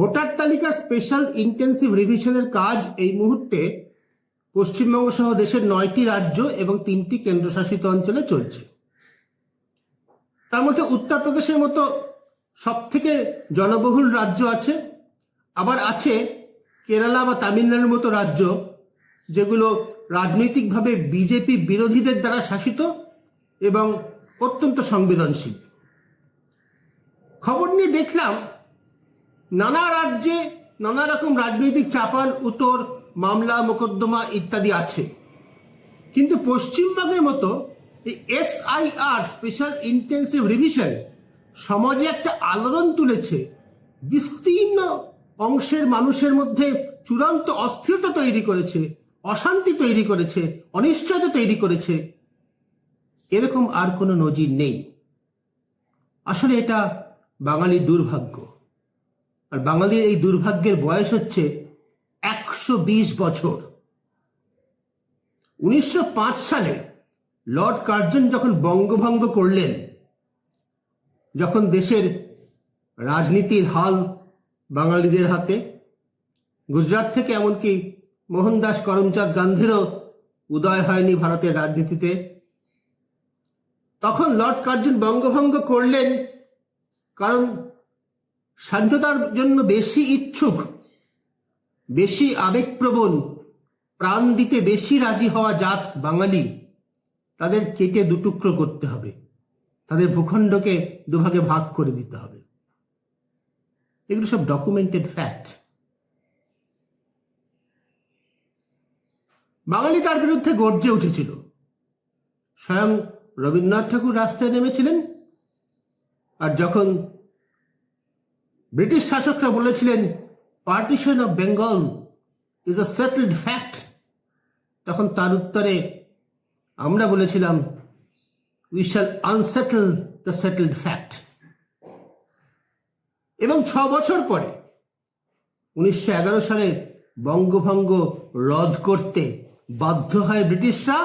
Voter তালিকার special intensive রিভিশনের কাজ এই মুহূর্তে পশ্চিমবঙ্গ সহ দেশের নয়টি রাজ্য এবং তিনটি কেন্দ্রশাসিত অঞ্চলে চলছে। তার মধ্যে উত্তরপ্রদেশের মতো সব থেকে জনবহুল রাজ্য আছে। আবার আছে কেরালা বা তামিলনাড়ুর মতো রাজ্য যেগুলো রাজনৈতিকভাবে বিজেপি বিরোধীদের দ্বারা শাসিত এবং অত্যন্ত সংবেদনশীল। খবর নিয়ে দেখলাম নানা রাজ্যে নানা রকম রাজনৈতিক চাপান, উত্তর, মামলা, মোকদ্দমা ইত্যাদি আছে। কিন্তু পশ্চিমবঙ্গের মতো এই এসআইআর স্পেশাল ইন্টেন্সিভ রিভিশন সমাজে একটা আলোড়ন তুলেছে। বিস্তীর্ণ অংশের মানুষের মধ্যে চূড়ান্ত অস্থিরতা তৈরি করেছে, অশান্তি তৈরি করেছে, অনিশ্চয়তা তৈরি করেছে। এরকম আর কোনো নজির নেই। আসলে এটা বাঙালির দুর্ভাগ্য। আর বাঙালির এই দুর্ভাগ্যের বয়স হচ্ছে একশো বিশ বছর। উনিশশো পাঁচ সালে লর্ড কার্জন যখন বঙ্গভঙ্গ করলেন, যখন দেশের রাজনীতির হাল বাঙালিদের হাতে, গুজরাট থেকে এমনকি মোহনদাস করমচাঁদ গান্ধীরও উদয় হয়নি ভারতের রাজনীতিতে, তখন লর্ড কার্জন বঙ্গভঙ্গ করলেন কারণ স্বাধীনতার জন্য বেশি ইচ্ছুক, বেশি আবেগপ্রবণ, প্রাণ দিতে বেশি রাজি হওয়া জাত বাঙালি, তাদের কেটে দুটুকরো করতে হবে। তাদের ভূখণ্ডকে দুভাগে ভাগ করে দিতে হবে। এগুলো সব ডকুমেন্টেড ফ্যাক্ট বাঙালি তার বিরুদ্ধে গর্জে উঠেছিল। স্বয়ং রবীন্দ্রনাথ ঠাকুর রাস্তায় নেমেছিলেন, আর যখন ব্রিটিশ শাসকরা বলেছিলেন partition of Bengal is a settled fact তখন তার উত্তরে আমরা বলেছিলাম we shall unsettle the settled fact এবং ছ বছর পরে, উনিশশো এগারো সালে বঙ্গভঙ্গ রদ করতে বাধ্য হয় ব্রিটিশরা,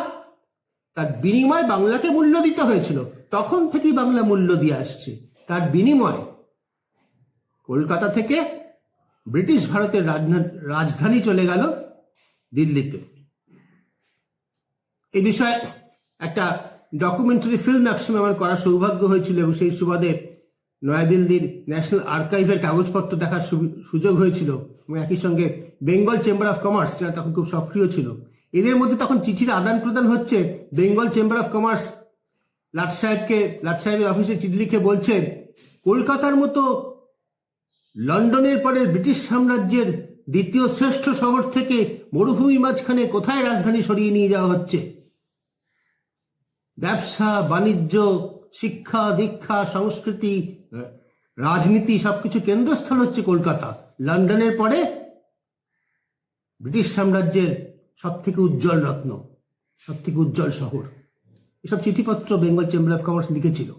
তার বিনিময় বাংলাকে মূল্য দিতে হয়েছিল। তখন থেকেই বাংলা মূল্য দিয়ে আসছে। তার বিনিময় কলকাতা থেকে ব্রিটিশ ভারতের রাজধানী চলে গেল দিল্লিতে। এই বিষয়ে একটা ডকুমেন্টারি ফিল্ম একসময় আমার করার সৌভাগ্য হয়েছিল এবং সেই সুবাদে নয়াদিল্লির ন্যাশনাল আর্কাইভের কাগজপত্র দেখার সুযোগ হয়েছিল এবং একই সঙ্গে বেঙ্গল চেম্বার অফ কমার্স যারা তখন খুব সক্রিয় ছিল, এদের মধ্যে তখন চিঠির আদান প্রদান হচ্ছে। বেঙ্গল চেম্বার অফ কমার্স লাট সাহেবকে লাট সাহেবের অফিসে চিঠি লিখে বলছেন কলকাতার মতো লন্ডনের পরে ব্রিটিশ সাম্রাজ্যের দ্বিতীয় শ্রেষ্ঠ শহর থেকে মরুভূমি মাঝখানে কোথায় রাজধানী সরিয়ে নিয়ে যাওয়া হচ্ছে? ব্যবসা, বাণিজ্য, শিক্ষা, দীক্ষা, সংস্কৃতি রাজনীতি সবকিছু কেন্দ্রস্থল হচ্ছে কলকাতা। লন্ডনের পরে ব্রিটিশ সাম্রাজ্যের সব থেকে উজ্জ্বল রত্ন সব থেকে উজ্জ্বল শহর। এসব চিঠিপত্র বেঙ্গল চেম্বার অফ কমার্স লিখেছিল।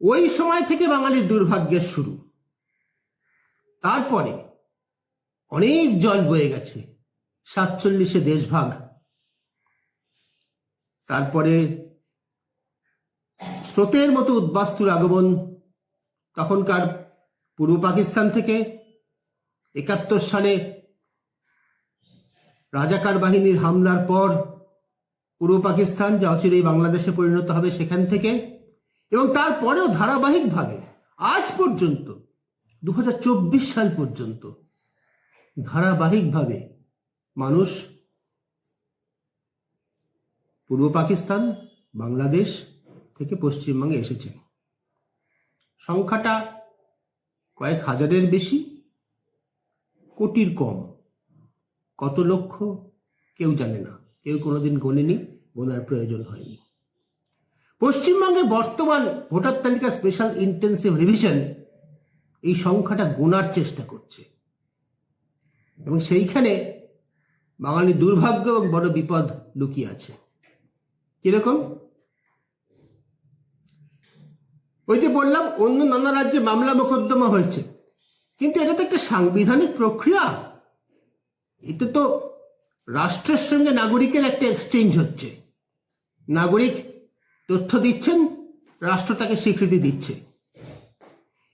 ওই সময় থেকে বাঙালির দুর্ভাগ্যের শুরু। তারপরে অনেক জল বয়ে গেছে, সাতচল্লিশে দেশভাগ। তারপরে স্রোতের মতো উদ্বাস্তুর আগমন, তখনকার পূর্ব পাকিস্তান থেকে একাত্তর সালে রাজাকার বাহিনীর হামলার পর পূর্ব পাকিস্তান, যা অচিরেই বাংলাদেশে পরিণত হবে সেখান থেকে এবং তারপরেও ধারাবাহিকভাবে আজ পর্যন্ত দু হাজার চব্বিশ সাল পর্যন্ত ধারাবাহিকভাবে মানুষ পূর্ব পাকিস্তান, বাংলাদেশ থেকে পশ্চিমবঙ্গে এসেছে সংখ্যাটা কয়েক হাজারের বেশি, কোটির কম। কত লক্ষ কেউ জানে না। কেউ কোনোদিন গোনেনি, গোনার প্রয়োজন হয়নি। পশ্চিমবঙ্গে বর্তমান ভোটার তালিকা স্পেশাল ইন্টেন্সিভ রিভিশন এই সংখ্যাটা গোনার চেষ্টা করছে। এবং সেইখানে বাঙালির দুর্ভাগ্য এবং বড় বিপদ লুকিয়ে আছে। কীরকম? ওই যে বললাম, অন্য নানা রাজ্যে মামলা মোকদ্দমা হয়েছে। কিন্তু এটা তো একটা সাংবিধানিক প্রক্রিয়া। এতে তো রাষ্ট্রের সঙ্গে নাগরিকের একটা এক্সচেঞ্জ হচ্ছে। নাগরিক তথ্য দিচ্ছেন, রাষ্ট্র তাকে স্বীকৃতি দিচ্ছে।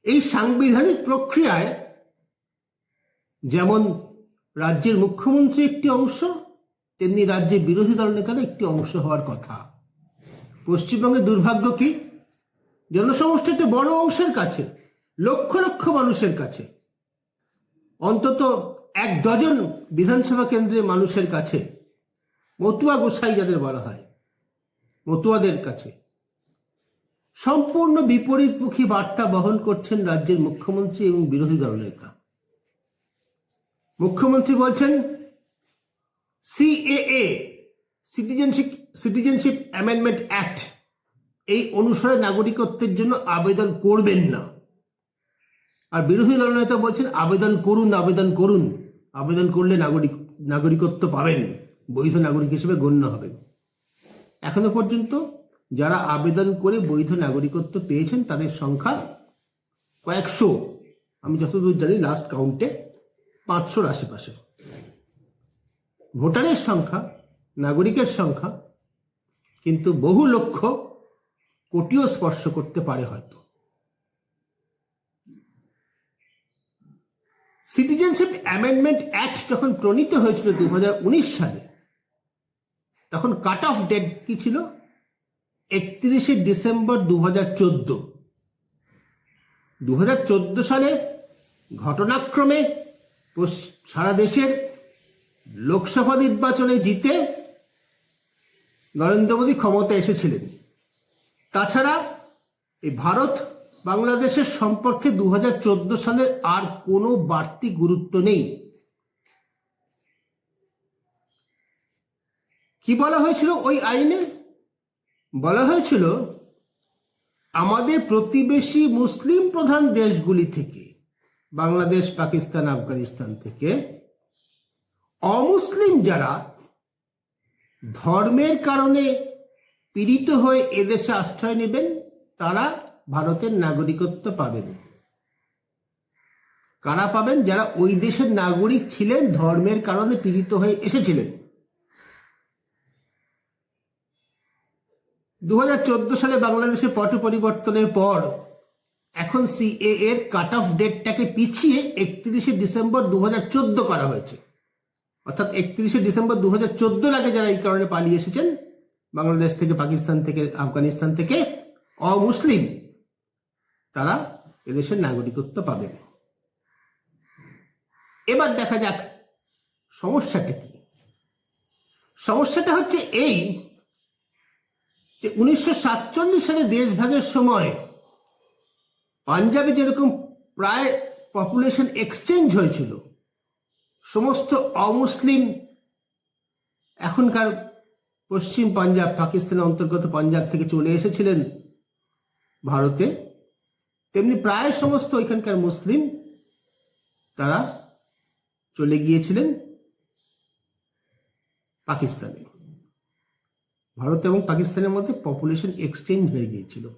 এই সাংবিধানিক প্রক্রিয়ায় যেমন রাজ্যের মুখ্যমন্ত্রী একটি অংশ, তেমনি রাজ্যের বিরোধী দল নেতারও একটি অংশ হওয়ার কথা। পশ্চিমবঙ্গের দুর্ভাগ্য কি? জনসমষ্টি একটা বড় অংশের কাছে, লক্ষ লক্ষ মানুষের কাছে, অন্তত এক ডজন বিধানসভা কেন্দ্রের মানুষের কাছে মতুয়া গোসাই যাদের বলা হয়। মতুয়াদের কাছে। সম্পূর্ণ বিপরীতমুখী বার্তা বহন করছেন রাজ্যের মুখ্যমন্ত্রী এবং বিরোধী দলনেতা মুখ্যমন্ত্রী বলছেন, CAA, citizenship citizenship amendment act, এই অনুসারে নাগরিকত্বের জন্য আবেদন করবেন না। আর বিরোধী দলনেতা বলছেন, আবেদন করুন আবেদন করুন। আবেদন করলে নাগরিক, নাগরিকত্ব পাবেন। বৈধ নাগরিক হিসেবে গণ্য হবেন। এখনও পর্যন্ত যারা আবেদন করে বৈধ নাগরিকত্ব পেয়েছেন, তাদের সংখ্যা কয়েকশো। আমি যতদূর জানি লাস্ট কাউন্টে পাঁচশোর আশেপাশে। ভোটারের সংখ্যা, নাগরিকের সংখ্যা, কিন্তু বহু লক্ষ কোটিও স্পর্শ করতে পারে হয়তো। সিটিজেনশিপ অ্যামেন্ডমেন্ট অ্যাক্ট যখন প্রণীত হয়েছিল দু হাজার উনিশ সালে তখন কাট অফ ডেট কি ছিল? একত্রিশে ডিসেম্বর দু হাজার চোদ্দ। দু হাজার চোদ্দ সালে ঘটনাক্রমে সারা দেশের লোকসভা নির্বাচনে জিতে নরেন্দ্র মোদী ক্ষমতা এসেছিলেন। তাছাড়া এই ভারত বাংলাদেশের সম্পর্কে দু হাজার চোদ্দ সালের আর কোনো বাড়তি গুরুত্ব নেই। কি বলা হয়েছিল ওই আইনে? বলা হয়েছিল, আমাদের প্রতিবেশী মুসলিম প্রধান দেশগুলি থেকে, বাংলাদেশ, পাকিস্তান, আফগানিস্তান থেকে, অমুসলিম যারা ধর্মের কারণে পীড়িত হয়ে এদেশে আশ্রয় নেবেন, তারা ভারতের নাগরিকত্ব পাবেন। কারা পাবেন? যারা ওই দেশের নাগরিক ছিলেন, ধর্মের কারণে পীড়িত হয়ে এসেছিলেন। দু হাজার চোদ্দ সালে বাংলাদেশে পট পরিবর্তনের পর এখন সিএ এর কাট অফ ডেটটাকে পিছিয়ে একত্রিশে ডিসেম্বর দু হাজার চোদ্দ করা হয়েছে। অর্থাৎ একত্রিশে ডিসেম্বর দু হাজার চোদ্দ আগে যারা এই কারণে পালিয়ে এসেছেন, বাংলাদেশ থেকে, পাকিস্তান থেকে, আফগানিস্তান থেকে অমুসলিম, তারা এদেশের নাগরিকত্ব পাবেন। এবার দেখা যাক সমস্যাটা কি। সমস্যাটা হচ্ছে এই যে উনিশশো সাতচল্লিশ সালে দেশভাগের সময় পাঞ্জাবে যেরকম প্রায় পপুলেশন এক্সচেঞ্জ হয়েছিল, সমস্ত অমুসলিম এখনকার পশ্চিম পাঞ্জাব, পাকিস্তানের অন্তর্গত পাঞ্জাব থেকে চলে এসেছিলেন ভারতে, তেমনি প্রায় সমস্ত ওইখানকার মুসলিম তারা চলে গিয়েছিলেন পাকিস্তানে। ভারত এবং পাকিস্তানের মধ্যে পপুলেশন এক্সচেঞ্জ হয়ে গিয়েছিল।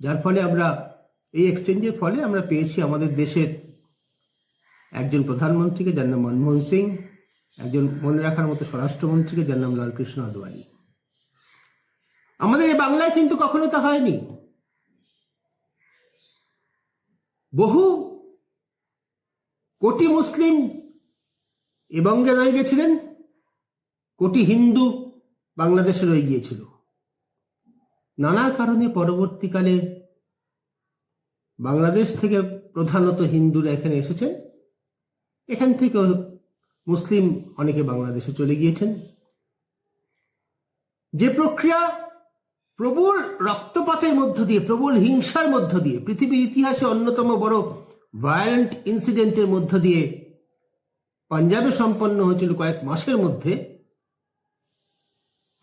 যার ফলে আমরা, এই এক্সচেঞ্জের ফলে আমরা পেয়েছি আমাদের দেশের একজন প্রধানমন্ত্রীকে, যার নাম মনমোহন সিং, একজন মনে রাখার মতো স্বরাষ্ট্রমন্ত্রীকে, যার নাম লালকৃষ্ণ আদবানি। আমাদের এই বাংলায় কিন্তু কখনো তা হয়নি। বহু কোটি মুসলিম এ বঙ্গে রয়ে গেছিলেন। কোটি হিন্দু বাংলাদেশে রয়ে গিয়েছিল। নানা কারণে পরবর্তীকালে বাংলাদেশ থেকে প্রধানত হিন্দুরা এখানে এসেছেন। এখান থেকে মুসলিম অনেকে বাংলাদেশে চলে গিয়েছেন। যে প্রক্রিয়া প্রবল রক্তপাতের মধ্য দিয়ে, প্রবল হিংসার মধ্য দিয়ে, পৃথিবীর ইতিহাসে অন্যতম বড় ভায়োলেন্ট ইনসিডেন্টের মধ্য দিয়ে পাঞ্জাবে সম্পন্ন হয়েছিল কয়েক মাসের মধ্যে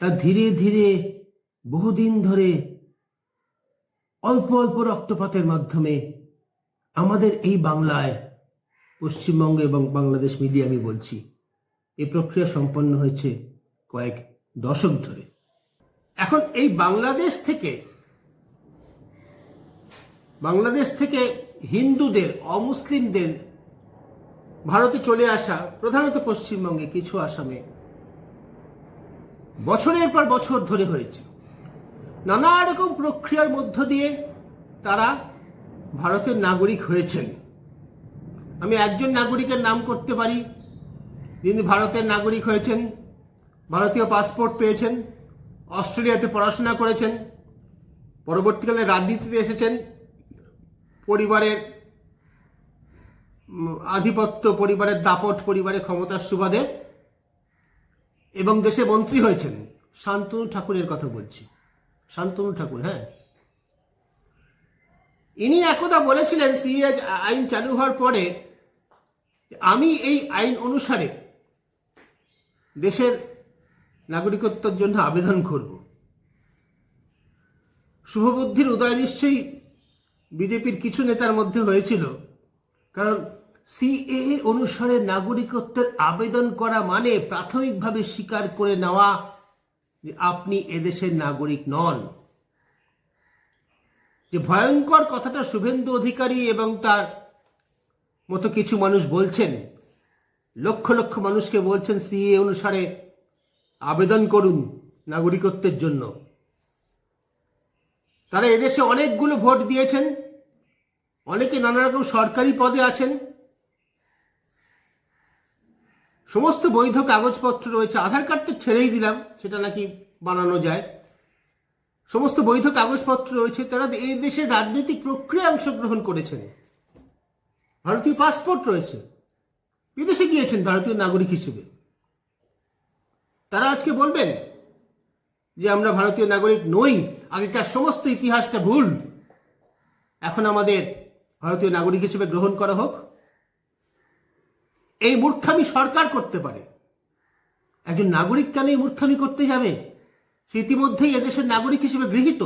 তা ধীরে ধীরে বহুদিন ধরে অল্প অল্প রক্তপাতের মাধ্যমে আমাদের এই বাংলায়, পশ্চিমবঙ্গ এবং বাংলাদেশ মিলিয়ে আমি বলছি এই প্রক্রিয়া সম্পন্ন হয়েছে কয়েক দশক ধরে। এখন এই বাংলাদেশ থেকে বাংলাদেশ থেকে হিন্দুদের, অমুসলিমদের ভারতে চলে আসা, প্রধানত পশ্চিমবঙ্গে কিছু আসামে বছরের পর বছর ধরে হয়েছে। নানা রকম প্রক্রিয়ার মধ্য দিয়ে তারা ভারতের নাগরিক হয়েছেন। আমি একজন নাগরিকের নাম করতে পারি। যিনি ভারতের নাগরিক হয়েছেন, ভারতীয় পাসপোর্ট পেয়েছেন, অস্ট্রেলিয়াতে পড়াশোনা করেছেন, পরবর্তীকালে রাজনীতিতে এসেছেন, পরিবারের আধিপত্য পরিবারের দাপট পরিবারের ক্ষমতার সুবাদে এবং দেশে মন্ত্রী হয়েছেন। শান্তনু ঠাকুরের কথা বলছি। শান্তনু ঠাকুর হ্যাঁ। ইনি একদা বলেছিলেন সিএজ আইন চালু হওয়ার পরে আমি এই আইন অনুসারে দেশের নাগরিকত্বের জন্য আবেদন করব। শুভবুদ্ধির উদয় নিশ্চয়ই বিজেপির কিছু নেতার মধ্যে হয়েছিল। কারণ সিএএ অনুসারে নাগরিকত্বের আবেদন করা মানে প্রাথমিকভাবে স্বীকার করে নেওয়া যে আপনি এদেশের নাগরিক নন। যে ভয়ঙ্কর কথাটা শুভেন্দু অধিকারী এবং তার মতো কিছু মানুষ বলছেন, লক্ষ লক্ষ মানুষকে বলছেন সিএ অনুসারে আবেদন করুন নাগরিকত্বের জন্য। তারা এদেশে অনেকগুলো ভোট দিয়েছেন, অনেকে নানা রকম সরকারি পদে আছেন সমস্ত বৈধ কাগজপত্র রয়েছে, আধার কার্ড তো ছেড়েই দিলাম, সেটা নাকি বানানো যায়। সমস্ত বৈধ কাগজপত্র রয়েছে, তারা এই দেশের রাজনৈতিক প্রক্রিয়া অংশগ্রহণ করেছেন। ভারতীয় পাসপোর্ট রয়েছে, বিদেশে গিয়েছেন ভারতীয় নাগরিক হিসেবে। তারা আজকে বলবেন যে আমরা ভারতীয় নাগরিক নই, আগেকার সমস্ত ইতিহাসটা ভুল। এখন আমাদের ভারতীয় নাগরিক হিসেবে গ্রহণ করা হোক। এই মূর্খামি সরকার করতে পারে। একজন নাগরিক কেন এই মূর্খামি করতে যাবে? সে ইতিমধ্যেই এদেশের নাগরিক হিসেবে গৃহীত।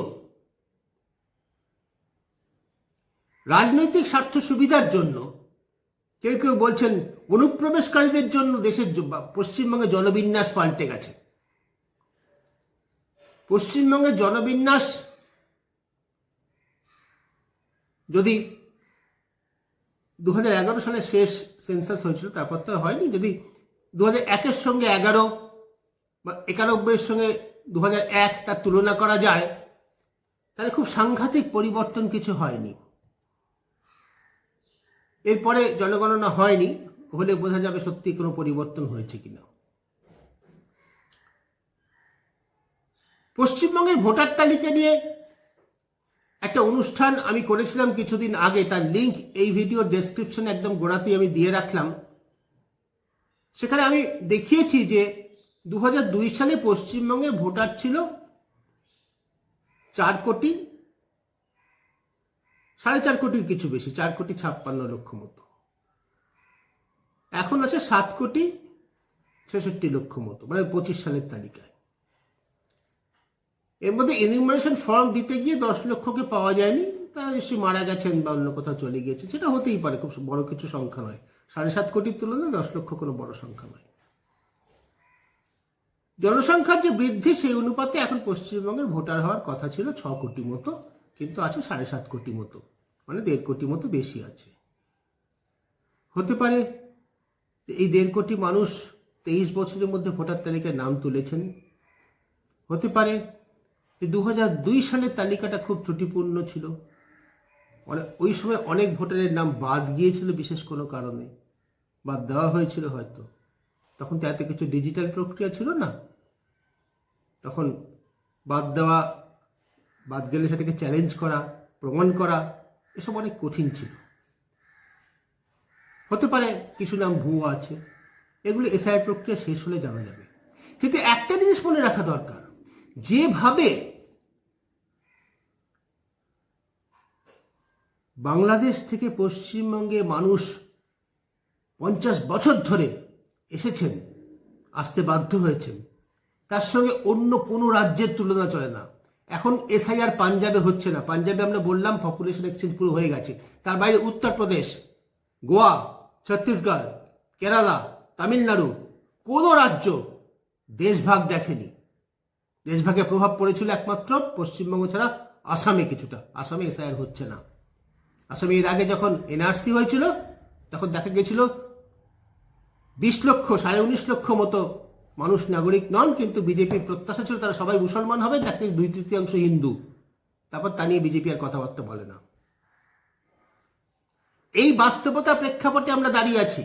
রাজনৈতিক স্বার্থ সুবিধার জন্য কেউ কেউ বলছেন, অনুপ্রবেশকারীদের জন্য দেশের পশ্চিমবঙ্গে জনবিন্যাস পাল্টে গেছে। পশ্চিমবঙ্গের জনবিন্যাস যদি দুহাজার এগারো সালে শেষ সেন্সাস হয়েছিল, তারপর তো হয়নি। যদি দু হাজার একের সঙ্গে এগারো বা একানব্বইয়ের সঙ্গে দু এক তার তুলনা করা যায়, তাহলে খুব সাংঘাতিক পরিবর্তন কিছু হয়নি। এরপরে জনগণনা হয়নি, হলে বোঝা যাবে সত্যি কোনো পরিবর্তন হয়েছে কিনা। পশ্চিমবঙ্গের ভোটার তালিকা নিয়ে একটা অনুষ্ঠান আমি করেছিলাম কিছুদিন আগে, তার লিংক এই ভিডিও ডেসক্রিপশনে একদম গোড়াতেই আমি দিয়ে রাখলাম। সেখানে আমি দেখিয়েছি যে দু হাজার দুই সালে পশ্চিমবঙ্গে ভোটার ছিল চার কোটি, সাড়ে চার কোটির কিছু বেশি, চার কোটি ছাপ্পান্ন লক্ষ মতো। এখন আছে সাত কোটি ছেষট্টি লক্ষ মতো মানে পঁচিশ সালের তালিকায়। এর মধ্যে এনিমেশন ফর্ম দিতে গিয়ে দশ লক্ষকে পাওয়া যায়নি, তারা নিশ্চয়ই মারা গেছেন বা অন্য কোথাও চলে গিয়েছে, সেটা হতেই পারে, খুব বড় কিছু সংখ্যা নয়। সাড়ে সাত কোটির তুলনায় দশ লক্ষ কোনো বড় সংখ্যা নয়। জনসংখ্যার যে বৃদ্ধি, সেই অনুপাতে এখন পশ্চিমবঙ্গের ভোটার হওয়ার কথা ছিল ছ কোটি মতো, কিন্তু আছে সাড়ে সাত কোটি মতো মানে দেড় কোটি মতো বেশি আছে। হতে পারে এই দেড় কোটি মানুষ তেইশ বছরের মধ্যে ভোটার তালিকায় নাম তুলেছেন। হতে পারে যে দু সালের তালিকাটা খুব ত্রুটিপূর্ণ ছিল। মানে ওই সময় অনেক ভোটারের নাম বাদ গিয়েছিল বিশেষ কোনো কারণে। বাদ দেওয়া হয়েছিল হয়তো। তখন তো এত কিছু ডিজিটাল প্রক্রিয়া ছিল না। তখন বাদ দেওয়া, বাদ গেলে সেটাকে চ্যালেঞ্জ করা, প্রমাণ করা, এসব অনেক কঠিন ছিল। হতে পারে কিছু নাম ভুয়ো আছে। এগুলো এসআই প্রক্রিয়া শেষ হলে জানা যাবে। কিন্তু একটা জিনিস মনে রাখা দরকার। যেভাবে বাংলাদেশ থেকে পশ্চিমবঙ্গে মানুষ পঞ্চাশ বছর ধরে এসেছেন, আসতে বাধ্য হয়েছেন, তার সঙ্গে অন্য কোনো রাজ্যের তুলনা চলে না। এখন এসআইআর পাঞ্জাবে হচ্ছে না। পাঞ্জাবে আমরা বললাম পপুলেশন এক্সচেঞ্জ পুরো হয়ে গেছে। তার বাইরে উত্তরপ্রদেশ, গোয়া, ছত্তিশগড়, কেরালা, তামিলনাড়ু, কোনো রাজ্য দেশভাগ দেখেনি। দেশভাগের প্রভাব পড়েছিল একমাত্র পশ্চিমবঙ্গ ছাড়া আসামে কিছুটা। আসামে এসআইআর হচ্ছে না। আসামে এর আগে যখন এনআরসি হয়েছিল, তখন দেখা গেছিল বিশ লক্ষ, সাড়ে উনিশ লক্ষ মতো মানুষ নাগরিক নন, কিন্তু বিজেপির প্রত্যাশা ছিল তারা সবাই মুসলমান হবে, যাকে দুই তৃতীয়াংশ হিন্দু। তারপর তা নিয়ে বিজেপি আর কথাবার্তা বলে না। এই বাস্তবতা প্রেক্ষাপটে আমরা দাঁড়িয়ে আছি।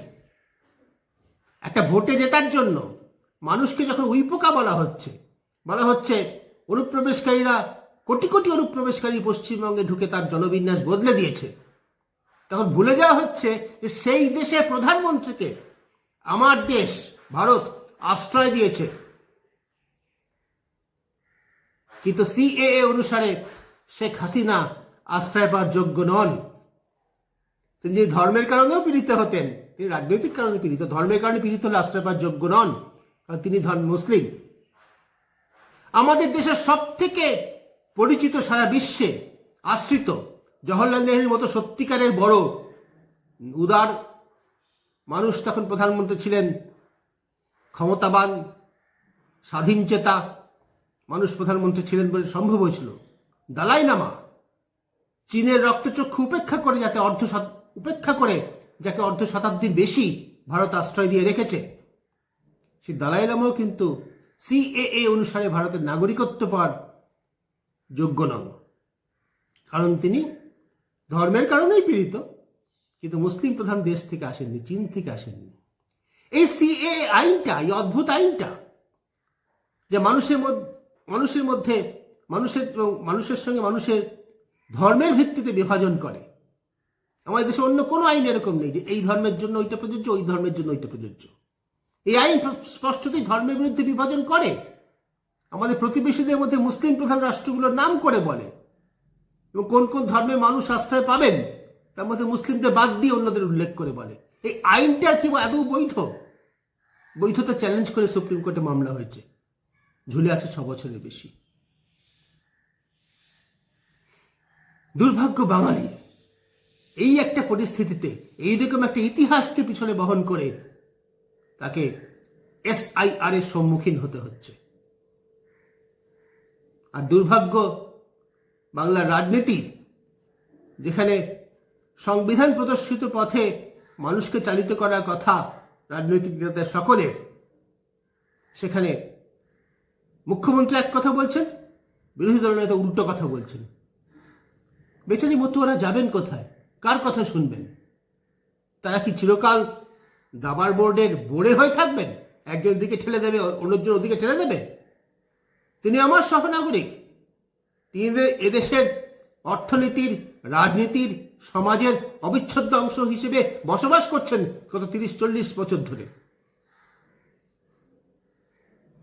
একটা ভোটে জেতার জন্য মানুষকে যখন উইপোকা বলা হচ্ছে বলা হচ্ছে, অনুপ্রবেশকারীরা কোটি কোটি অনুপ্রবেশকারী পশ্চিমবঙ্গে ঢুকে তার জনবিন্যাস বদলে দিয়েছে। তখন ভুলে যাওয়া হচ্ছে যে সেই দেশে প্রধানমন্ত্রীকে আমার দেশ, ভারত, আশ্রয় দিয়েছে। কিন্তু সিএএ অনুসারে শেখ হাসিনা আশ্রয় পাওয়ার যোগ্য নন। তিনি ধর্মের কারণেও পীড়িত হতেন, তিনি রাজনৈতিক কারণে পীড়িত, ধর্মের কারণে পীড়িত হলে আশ্রয় পাওয়ার যোগ্য নন, কারণ তিনি ধর্ম মুসলিম। আমাদের দেশের সব থেকে পরিচিত সারা বিশ্বে আশ্রিত জওহরলাল নেহরুর মতো সত্যিকারের বড়, উদার মানুষ তখন প্রধানমন্ত্রী ছিলেন। ক্ষমতাবান, স্বাধীন চেতা মানুষ প্রধানমন্ত্রী ছিলেন বলে সম্ভব হয়েছিল। দালাই লামা চীনের রক্তচক্ষু উপেক্ষা করে যাতে অর্ধ উপেক্ষা করে যাকে অর্ধ শতাব্দীর বেশি ভারত আশ্রয় দিয়ে রেখেছে। সেই দালাই লামাও কিন্তু সিএএ অনুসারে ভারতের নাগরিকত্ব পাওয়ার যোগ্য নন কারণ তিনি ধর্মের কারণেই পীড়িত, কিন্তু মুসলিম প্রধান দেশ থেকে আসেননি, চীন থেকে আসেননি। এই সিএ আইনটা, এই অদ্ভুত আইনটা, যে মানুষের মধ্যে মানুষের মধ্যে মানুষের মানুষের সঙ্গে মানুষের ধর্মের ভিত্তিতে বিভাজন করে। আমাদের দেশে অন্য কোনো আইন এরকম নেই যে এই ধর্মের জন্য ওইটা প্রযোজ্য, ওই ধর্মের জন্য ওইটা প্রযোজ্য। এই আইন স্পষ্টতই ধর্মের বিরুদ্ধে বিভাজন করে। আমাদের প্রতিবেশীদের মধ্যে মুসলিম প্রধান রাষ্ট্রগুলোর নাম করে বলে। এবং কোন কোন ধর্মের মানুষ আশ্রয় পাবেন, তার মধ্যে মুসলিমদের বাদ দিয়ে অন্যদের উল্লেখ করে বলে। এই আইনটা কি আদৌ বৈধ? বৈধতা চ্যালেঞ্জ করে সুপ্রিম কোর্টে মামলা হয়েছে। ঝুলে আছে ছ বছরের বেশি। দুর্ভাগ্য বাঙালি, এই একটা পরিস্থিতিতে এইরকম একটা ইতিহাসকে পিছনে বহন করে তাকে এসআইআর এর সম্মুখীন হতে হচ্ছে। আর দুর্ভাগ্য বাংলার রাজনীতি, যেখানে সংবিধান প্রদর্শিত পথে মানুষকে চালিত করার কথা রাজনৈতিক নেতাদের সকলের, সেখানে মুখ্যমন্ত্রী এক কথা বলছেন, বিরোধী দল নেতা উল্টো কথা বলছেন। বেচারি মতুয়ারা যাবেন কোথায়? কার কথা শুনবেন? তারা কি চিরকাল দাবার বোর্ডের বোর্ডে হয়ে থাকবেন, একজন দিকে ঠেলে দেবে, অন্যজন ওদিকে ঠেলে দেবে। তিনি আমার সহনাগরিক। তিনি এদেশের অর্থনীতির, রাজনীতির, সমাজের অবিচ্ছেদ্য অংশ হিসেবে বসবাস করছেন গত তিরিশ, চল্লিশ বছর ধরে।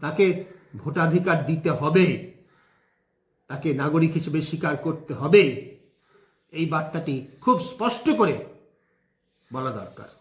তাকে ভোটাধিকার দিতে হবে। তাকে নাগরিক হিসেবে স্বীকার করতে হবে। এই বার্তাটি খুব স্পষ্ট করে বলা দরকার।